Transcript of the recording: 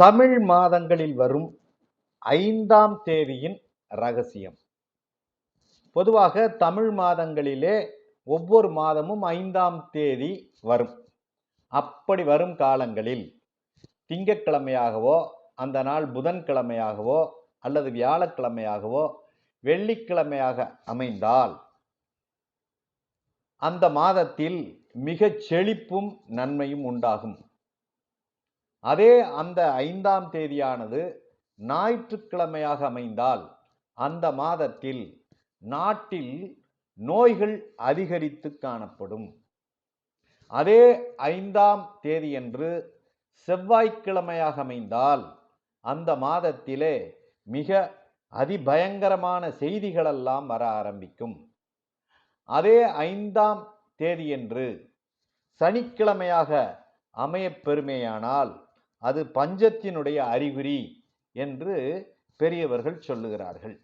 தமிழ் மாதங்களில் வரும் ஐந்தாம் தேதியின் ரகசியம். பொதுவாக தமிழ் மாதங்களிலே ஒவ்வொரு மாதமும் ஐந்தாம் தேதி வரும். அப்படி வரும் காலங்களில் திங்கட்கிழமையாகவோ அந்த நாள் புதன்கிழமையாகவோ அல்லது வியாழக்கிழமையாகவோ வெள்ளிக்கிழமையாக அமைந்தால் அந்த மாதத்தில் மிகச் செழிப்பும் நன்மையும் உண்டாகும். அதே அந்த ஐந்தாம் தேதியானது ஞாயிற்றுக்கிழமையாக அமைந்தால் அந்த மாதத்தில் நாட்டில் நோய்கள் அதிகரித்து காணப்படும். அதே ஐந்தாம் தேதியன்று செவ்வாய்க்கிழமையாக அமைந்தால் அந்த மாதத்திலே மிக அதிபயங்கரமான செய்திகளெல்லாம் வர ஆரம்பிக்கும். அதே ஐந்தாம் தேதியன்று சனிக்கிழமையாக அமையப் பெருமையானால் அது பஞ்சத்தினுடைய அறிகுறி என்று பெரியவர்கள் சொல்லுகிறார்கள்.